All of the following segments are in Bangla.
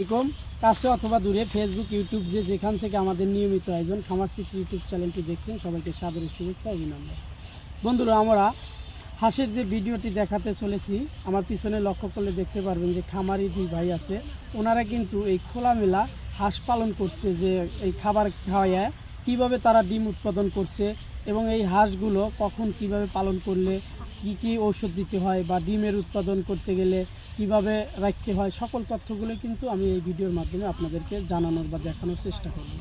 এরকম কাছে অথবা দূরে ফেসবুক ইউটিউব যে যেখান থেকে আমাদের নিয়মিত আয়োজন, খামার সিটি ইউটিউব চ্যানেলটি দেখছেন, সবাইকে সাদরের শুভেচ্ছা অভিনন্দন। বন্ধুরা, আমরা হাঁসের যে ভিডিওটি দেখাতে চলেছি, আমার পিছনে লক্ষ্য করলে দেখতে পারবেন যে খামারি দুই ভাই আছে। ওনারা কিন্তু এই খোলামেলা হাঁস পালন করছে, যে এই খাবার খাওয়ায় কীভাবে তারা ডিম উৎপাদন করছে এবং এই হাঁসগুলো কখন কীভাবে পালন করলে কি কি ঔষধ দিতে হয় বা ডিমের উৎপাদন করতে গেলে কীভাবে রাখতে হয়, সকল তথ্যগুলো কিন্তু আমি এই ভিডিওর মাধ্যমে আপনাদেরকে জানানোর বা দেখানোর চেষ্টা করব।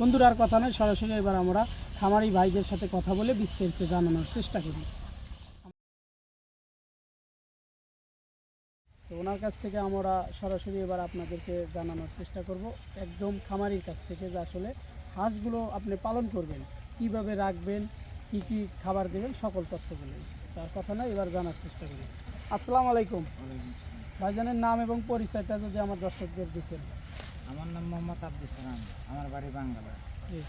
বন্ধুরা, আর কথা নয়, সরাসরি এবার আমরা খামারি ভাইদের সাথে কথা বলে বিস্তারিত জানানোর চেষ্টা করি। তো ওনার কাছ থেকে আমরা সরাসরি এবার আপনাদেরকে জানানোর চেষ্টা করব। একদম খামারির কাছ থেকে যে আসলে হাঁসগুলো আপনি পালন করবেন, কীভাবে রাখবেন, কি কি খাবার দেবেন, সকল তথ্যগুলো তার কথা না এবার জানার চেষ্টা করি। আসসালামু আলাইকুম। ভাইজানের নাম এবং পরিচয়টা যদি আমার দর্শকদের দিতেন। আমার নাম মোহাম্মদ আব্দুল সালাম আমার বাড়ি জি।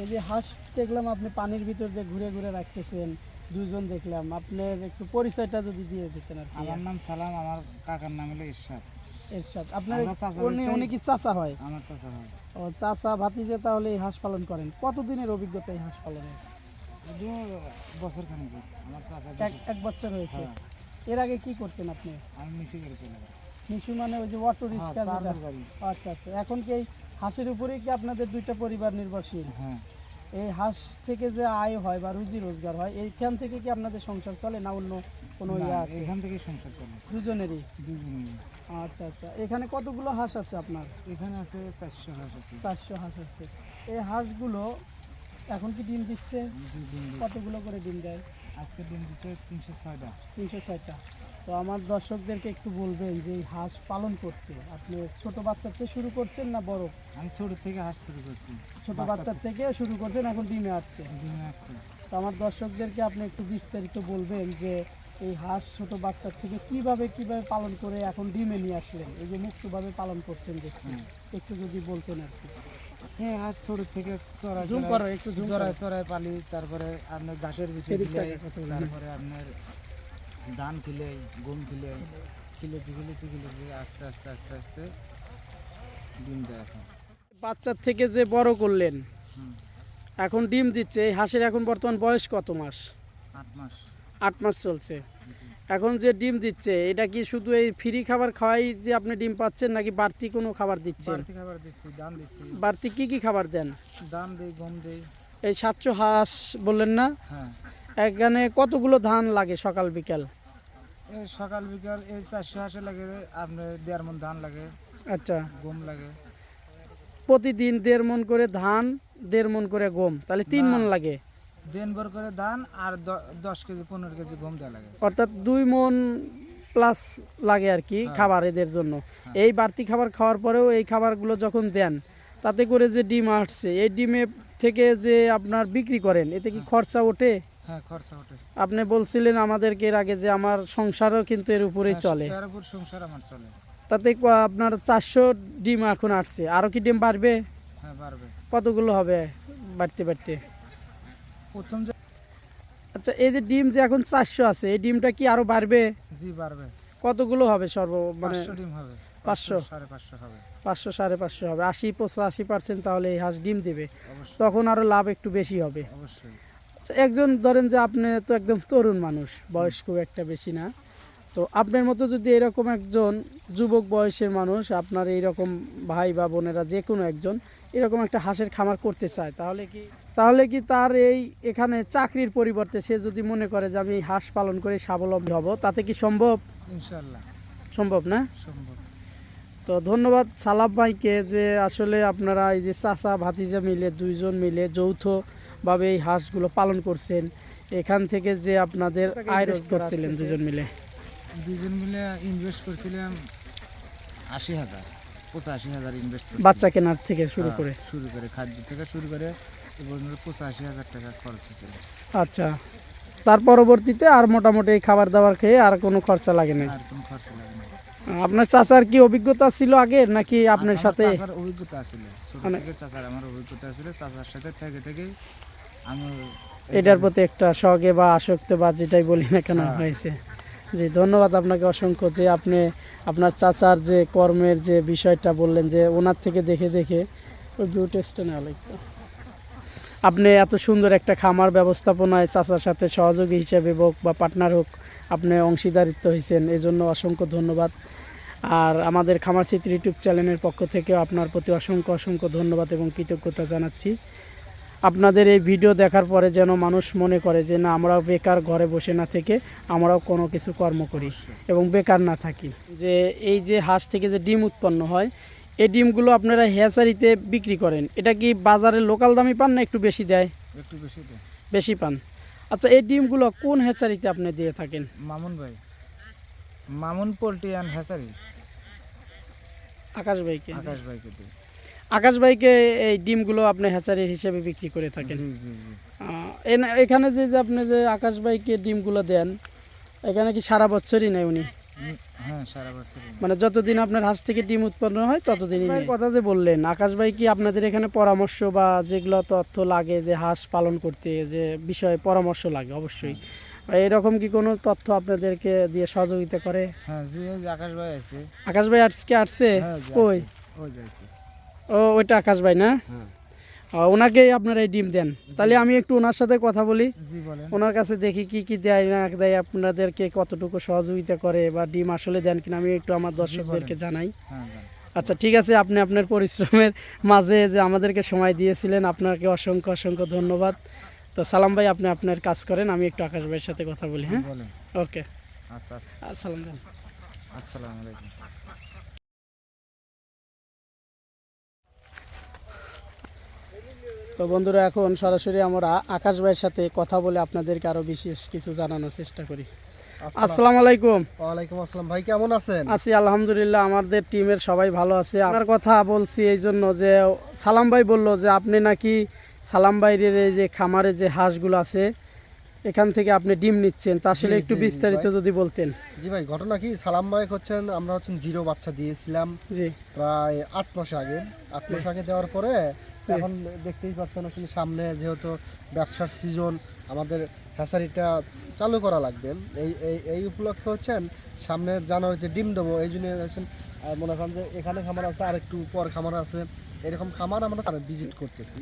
এই যে হাঁস দেখলাম আপনি পানির ভিতর দিয়ে ঘুরে ঘুরে রাখতেছেন দুজন দেখলাম। আপনার একটু পরিচয়টা যদি দিয়ে দিতেন আর আমার নাম সালাম আমার কাকার নাম হলো ইরশাদ। এরশাদ আপনার উনি উনি কি চাচা হয়? আমার চাচা হয়। ও চাচা ভাতিজে তাহলে এই হাঁস পালন করেন। কতদিনের অভিজ্ঞতা এই হাঁস পালনের? বছর খানিক আমার এক এক বছর হয়েছে। হ্যাঁ। এর আগে কি করতেন আপনি? আমি মিশে করে চলে মিশু মানে ওই যে অটো রিক্সা হ্যাঁ, গাড়ি। আচ্ছা আচ্ছা। এখন কি এই হাঁসের উপরেই কি আপনাদের দুইটা পরিবার নির্ভরশীল? হ্যাঁ। এই হাঁস থেকে যে আয় হয় বা রুজি রোজগার হয় এইখান থেকে কি আপনাদের সংসার চলে না অন্য কোনো ইয়ে আছে? এখান থেকে সংসার চলে। দুজনেরই? দুজনই আচ্ছা আচ্ছা। এখানে কতগুলো হাঁস আছে আপনার? এখানে আছে চারশো হাঁস আছে। চারশো হাঁস আছে। এই হাঁসগুলো এখন কি ডিম দিচ্ছে। কতগুলো করে ডিম দেয়? আজকে দিন দিচ্ছে তিনশো ছয়টা। তিনশো ছয়টা। তো আমার দর্শকদেরকে একটু বলবেন যে এই হাঁস পালন করতে আপনি ছোট বাচ্চার থেকে শুরু করছেন না বড়? আমি ছোট থেকে হাঁস শুরু করছি। ছোট বাচ্চা বাচ্চার থেকে শুরু করছেন এখন ডিমে আসছে। ডিমে আসছে। তো আমার দর্শকদেরকে আপনি একটু বিস্তারিত বলবেন যে এই হাঁস ছোট বাচ্চার থেকে কীভাবে কীভাবে পালন করে এখন ডিমে নিয়ে আসলেন? এই যে মুক্তভাবে পালন করছেন দেখছি। একটু যদি বলতেন আর কি। হ্যাঁ হাঁস ছোট থেকে চড়াই জুম করো একটু জুম চড়াই চড়াই পালি তারপরে আপনার ঘাসের বলি। তারপরে আপনার ধান খিলাই গম খিলেতে খিলেতে আস্তে আস্তে আস্তে আস্তে ডিম দেয় এখন। বাচ্চার থেকে যে বড় করলেন এখন ডিম দিচ্ছে এই হাঁসের এখন বর্তমান বয়স কত মাস? আট মাস। আট মাস চলছে। এখন যে ডিম দিচ্ছে এটা কি শুধু এই ফ্রি খাবার খাওয়াই যে আপনি ডিম পাচ্ছেন নাকি বাড়তি কোনো খাবার দিচ্ছেন? বাড়তি খাবার দিচ্ছি ধান দিচ্ছি। বাড়তি কি কি খাবার দেন? দিই গম দিই। এই সাতশো হাঁস বললেন না? হ্যাঁ। এখানে কতগুলো ধান লাগে সকাল বিকাল? সকাল বিকাল এই চারশো হাঁসে লাগে আপনার দেড় মন ধান লাগে আচ্ছা। গম লাগে। প্রতিদিন দেড় মন করে ধান দেড় মন করে গম তাহলে তিন মন লাগে? দিন ভর করে ধান আর দশ কেজি পনেরো কেজি গম দেওয়া লাগে। অর্থাৎ দুই মন প্লাস লাগে আর কি খাবার এদের জন্য। এই বাড়তি খাবার খাওয়ার পরেও এই খাবারগুলো যখন দেন তাতে করে যে ডিম আসছে এই ডিমে থেকে যে আপনার বিক্রি করেন এতে কি খরচা ওঠে? হ্যাঁ খরচা ওঠে। আপনি বলছিলেন আমাদেরকে এর আগে যে আমার সংসারও কিন্তু এর উপরেই চলে। তার উপর সংসার আমার চলে। তাতে আপনার চারশো ডিম এখন আসছে। আরও কি ডিম বাড়বে? হ্যাঁ কতগুলো হবে বাড়তে বাড়তে? প্রথম যে আচ্ছা এই যে ডিম যে এখন চারশো আছে এই ডিমটা কি আরও বাড়বে? জি পারবে কতগুলো হবে সর্ব মানে ডিম হবে। পাঁচশো? সাড়ে পাঁচশো হবে। পাঁচশো সাড়ে পাঁচশো হবে। আশি পঁচাশি পার্সেন্ট তাহলে এই হাঁস ডিম দেবে। তখন আরও লাভ একটু বেশি হবে। অবশ্যই। আচ্ছা, একজন ধরেন যে আপনি তো একদম তরুণ মানুষ বয়স খুব একটা বেশি না। তো আপনার মতো যদি এরকম একজন যুবক বয়সের মানুষ আপনার এইরকম ভাই বা বোনেরা যে কোনো একজন এরকম একটা হাঁসের খামার করতে চায় তাহলে কি তাহলে কি তার এই এখানে চাকরির পরিবর্তে সে যদি মনে করে যে আমি হাঁস পালন করে স্বাবলম্বী হব তাতে কি সম্ভব? ইনশাল্লাহ সম্ভব না? সম্ভব। তো ধন্যবাদ সালাম ভাইকে যে আসলে আপনারা এই যে চাচা ভাতিজা মিলে দুইজন মিলে যৌথভাবে এই হাঁসগুলো পালন করছেন। এখান থেকে যে আপনাদের আয় রোজ করছিলেন দুজন মিলে। দুজন মিলে ইনভেস্ট করছিলাম আশি হাজার পঁচাশি হাজার ইনভেস্ট বাচ্চা কেনার থেকে শুরু করে। শুরু করে খাদ্য থেকে শুরু করে পঁচাশি হাজার টাকা খরচ হয়েছিল আচ্ছা। তার পরবর্তীতে আর মোটামুটি এই খাবার দাবার খেয়ে আর কোনো খরচা লাগে না আপনার চাচার কি অভিজ্ঞতা ছিল আগে নাকি আপনার সাথে? অভিজ্ঞতা ছিল। ছোট মানে- থেকে চাচার আমার অভিজ্ঞতা ছিল চাচার সাথে থেকে থেকে আমি এটার প্রতি একটা শখে বা আসক্ত বা যেটাই বলি না কেন হ্যাঁ। হয়েছে। জি ধন্যবাদ আপনাকে অসংখ্য যে আপনি আপনার চাচার যে কর্মের যে বিষয়টা বললেন যে ওনার থেকে দেখে দেখে ওই ব্লু টেস্টটা নেওয়া লাগতো। আপনি এত সুন্দর একটা খামার ব্যবস্থাপনায় চাচার সাথে সহযোগী হিসেবে হোক বা পার্টনার হোক, আপনি অংশীদারিত্ব হয়েছেন এই জন্য অসংখ্য ধন্যবাদ। আর আমাদের খামার চিত্র ইউটিউব চ্যানেলের পক্ষ থেকেও আপনার প্রতি অসংখ্য অসংখ্য ধন্যবাদ এবং কৃতজ্ঞতা জানাচ্ছি। আপনাদের এই ভিডিও দেখার পরে যেন মানুষ মনে করে যে, না, আমরাও বেকার ঘরে বসে না থেকে আমরাও কোনো কিছু কর্ম করি এবং বেকার না থাকি। যে এই যে হাঁস থেকে যে ডিম উৎপন্ন হয় এই ডিমগুলো আপনারা হেয়াসারিতে বিক্রি করেন। এটা কি বাজারে লোকাল দামি পান না একটু বেশি দেয়? একটু বেশি তো বেশি পান। আচ্ছা এই ডিমগুলো কোন হেচারিতে আপনি দিয়ে থাকেন? মামুন ভাই। Mamun poultry and hatchery Akash ভাইকে আকাশ ভাইকে দিই আকাশ ভাইকে এই ডিমগুলো আপনি হ্যাচারি হিসেবে বিক্রি করে থাকেন। এখানে যে যে আপনি যে আকাশ ভাইকে ডিমগুলো দেন এখানে কি সারা বছরই নেয় উনি? হ্যাঁ মানে যতদিন আপনার হাঁস থেকে ডিম উৎপন্ন হয় ততদিনই নেয়। কথা যে বললেন আকাশ ভাই কি আপনাদের এখানে পরামর্শ বা যেগুলো তথ্য লাগে যে হাঁস পালন করতে যে বিষয়ে পরামর্শ লাগে? অবশ্যই। এরকম কি কোনো তথ্য আপনাদেরকে দিয়ে সহযোগিতা করে? হ্যাঁ জি আকাশ ভাই আছে। আকাশ ভাই আজকে আসছে? হ্যাঁ। ওই ও ওইটা আকাশ ভাই না? হ্যাঁ। ওনাকেই আপনারা এই ডিম দেন। তাহলে আমি একটু ওনার সাথে কথা বলি। ওনার কাছে দেখি কি কি দেয় না দেয় আপনাদেরকে কতটুকু সহযোগিতা করে বা ডিম আসলে দেন কিনা আমি একটু আমার দর্শকদেরকে জানাই। হ্যাঁ আচ্ছা ঠিক আছে আপনি আপনার পরিশ্রমের মাঝে যে আমাদেরকে সময় দিয়েছিলেন আপনাকে অসংখ্য অসংখ্য ধন্যবাদ। তো সালাম ভাই আপনি আপনার কাজ করেন আমি একটু আকাশ ভাইয়ের সাথে কথা বলি হ্যাঁ? ওকে। আচ্ছা আচ্ছা। সালাম আসসালামু আলাইকুম। তো বন্ধুরা এখন সরাসরি আমরা আকাশ ভাইয়ের সাথে কথা বলে আপনাদেরকে আরও বিশেষ কিছু জানানোর চেষ্টা করি। আসসালামু। আলাইকুম। ওয়ালাইকুম আসসালাম। ভাই কেমন আছেন? আছি আলহামদুলিল্লাহ আমাদের টিমের সবাই ভালো আছে। আপনার কথা বলছি এই জন্য যে সালাম ভাই বলল যে আপনি নাকি সালাম ভাইয়ের এই যে খামারে যে হাঁসগুলো আছে এখান থেকে আপনি ডিম নিচ্ছেন তা আসলে একটু বিস্তারিত যদি বলতেন। জি ভাই ঘটনা কি? সালাম ভাই হচ্ছেন আমরা হচ্ছেন জিরো বাচ্চা দিয়েছিলাম জি। প্রায় আট মাস আগে। আট মাস আগে দেওয়ার পরে এখন দেখতেই পাচ্ছেন আসলে সামনে যেহেতু ব্যবসার সিজন আমাদের হ্যাসারিটা চালু করা লাগবে। এই এই এই উপলক্ষে হচ্ছেন, সামনে জানুয়ারিতে ডিম দেবো, এই জন্য হচ্ছেন মনে করেন যে এখানে খামার আছে আর একটু পর খামার আছে। এরকম খামার আমরা ভিজিট করতেছি।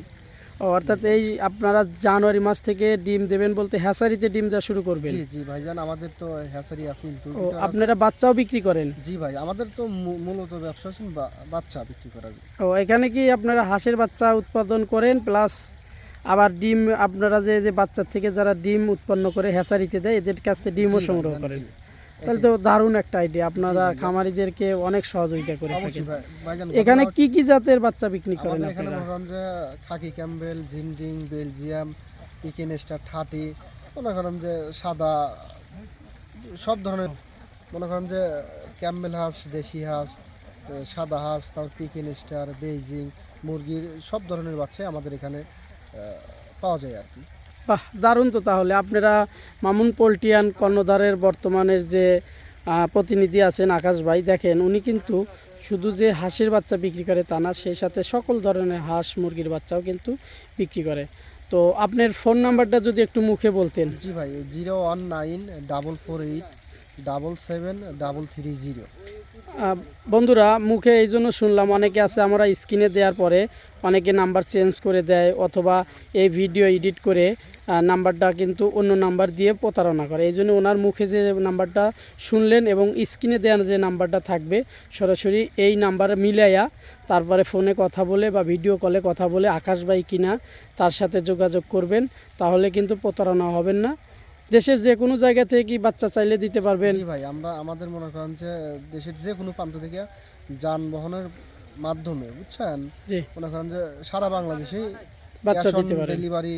অর্থাৎ এই আপনারা জানুয়ারি মাস থেকে ডিম দেবেন বলতে হ্যাসারিতে ডিম দেওয়া শুরু করবেন। জি জি ভাইজান আমাদের তো হ্যাসারি আছে ও আপনারা বাচ্চাও বিক্রি করেন? জি ভাই আমাদের তো মূলত ব্যবসা বা- বাচ্চা বিক্রি করার ও এখানে কি আপনারা হাঁসের বাচ্চা উৎপাদন করেন প্লাস আবার ডিম আপনারা যে যে বাচ্চার থেকে যারা ডিম উৎপন্ন করে হ্যাসারিতে দেয় এদের কাছ থেকে ডিমও সংগ্রহ করেন। তাহলে তো দারুণ একটা আইডিয়া আপনারা খামারিদেরকে অনেক সহযোগিতা করে থাকেন। এখানে কি কি জাতের বাচ্চা বিক্রি করেন এখানে মনে যে khaki Campbell Jinding Belgium Pekin star thirty মনে করেন যে সাদা সব ধরনের মনে করেন যে ক্যাম্বেল হাঁস দেশি হাঁস সাদা হাঁস তারপর পিকেন স্টার বেইজিং মুরগির সব ধরনের বাচ্চাই আমাদের এখানে পাওয়া যায় আর কি। বাহ দারুণ তো তাহলে। আপনারা মামুন পোল্ট্রিয়ান কর্ণধারের বর্তমানের যে প্রতিনিধি আছেন আকাশ ভাই দেখেন উনি কিন্তু শুধু যে হাঁসের বাচ্চা বিক্রি করে তা না সেই সাথে সকল ধরনের হাঁস মুরগির বাচ্চাও কিন্তু বিক্রি করে। তো আপনার ফোন নাম্বারটা যদি একটু মুখে বলতেন। জি ভাই zero one nine double four eight double seven double three zero. বন্ধুরা মুখে এই জন্য শুনলাম অনেকে আছে আমরা স্ক্রিনে দেওয়ার পরে অনেকে নাম্বার চেঞ্জ করে দেয় অথবা এই ভিডিও এডিট করে নাম্বারটা কিন্তু অন্য নাম্বার দিয়ে প্রতারণা করে। এই জন্য ওনার মুখে যে নাম্বারটা শুনলেন এবং স্ক্রিনে দেওয়ার যে নাম্বারটা থাকবে সরাসরি এই নাম্বারে মিলাইয়া তারপরে ফোনে কথা বলে বা ভিডিও কলে কথা বলে আকাশ ভাই কিনা তার সাথে যোগাযোগ করবেন তাহলে কিন্তু প্রতারণা হবেন না। দেশের যে কোনো জায়গা থেকে কি বাচ্চা চাইলে দিতে পারবেন। ভাই আমরা আমাদের মনে করেন যে দেশের যে কোনো প্রান্ত থেকে যানবাহনের মাধ্যমে বুঝছেন? মনে করেন যে সারা বাংলাদেশে বাচ্চা দিতে পারেন। ডেলিভারি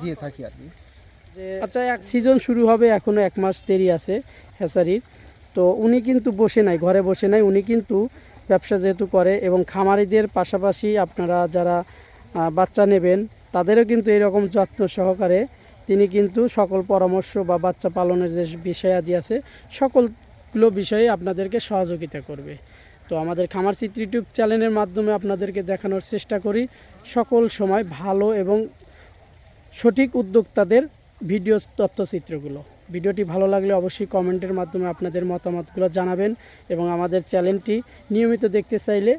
দিয়ে থাকি আর কি। আচ্ছা এক সিজন শুরু হবে এখনও এক মাস দেরি আছে হ্যাসারির তো উনি কিন্তু বসে নাই ঘরে বসে নাই উনি কিন্তু ব্যবসা যেহেতু করে এবং খামারিদের পাশাপাশি আপনারা যারা বাচ্চা নেবেন তাদেরও কিন্তু এরকম যত্ন সহকারে তিনি কিন্তু সকল পরামর্শ বা বাচ্চা পালনের যে বিষয়াদি আছে সকলগুলো বিষয়ে আপনাদেরকে সহযোগিতা করবে। তো আমাদের খামার চিত্র ইউটিউব চ্যানেলের মাধ্যমে আপনাদেরকে দেখানোর চেষ্টা করি। সকল সময় ভালো এবং সঠিক উদ্যোক্তাদের ভিডিও তথ্যচিত্রগুলো। ভিডিওটি ভালো লাগলে অবশ্যই কমেন্টের মাধ্যমে আপনাদের মতামতগুলো জানাবেন এবং আমাদের চ্যানেলটি নিয়মিত দেখতে চাইলে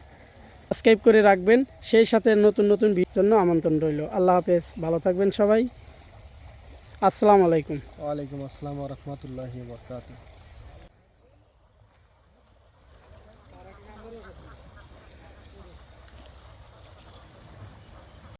সাবস্ক্রাইব করে রাখবেন। সেই সাথে নতুন নতুন ভিডিওর জন্য আমন্ত্রণ রইল। আল্লাহ হাফেজ। ভালো থাকবেন সবাই। আসসালামু আলাইকুম। ওয়ালাইকুম আসসালাম রহমতুল্লাহ বরকাত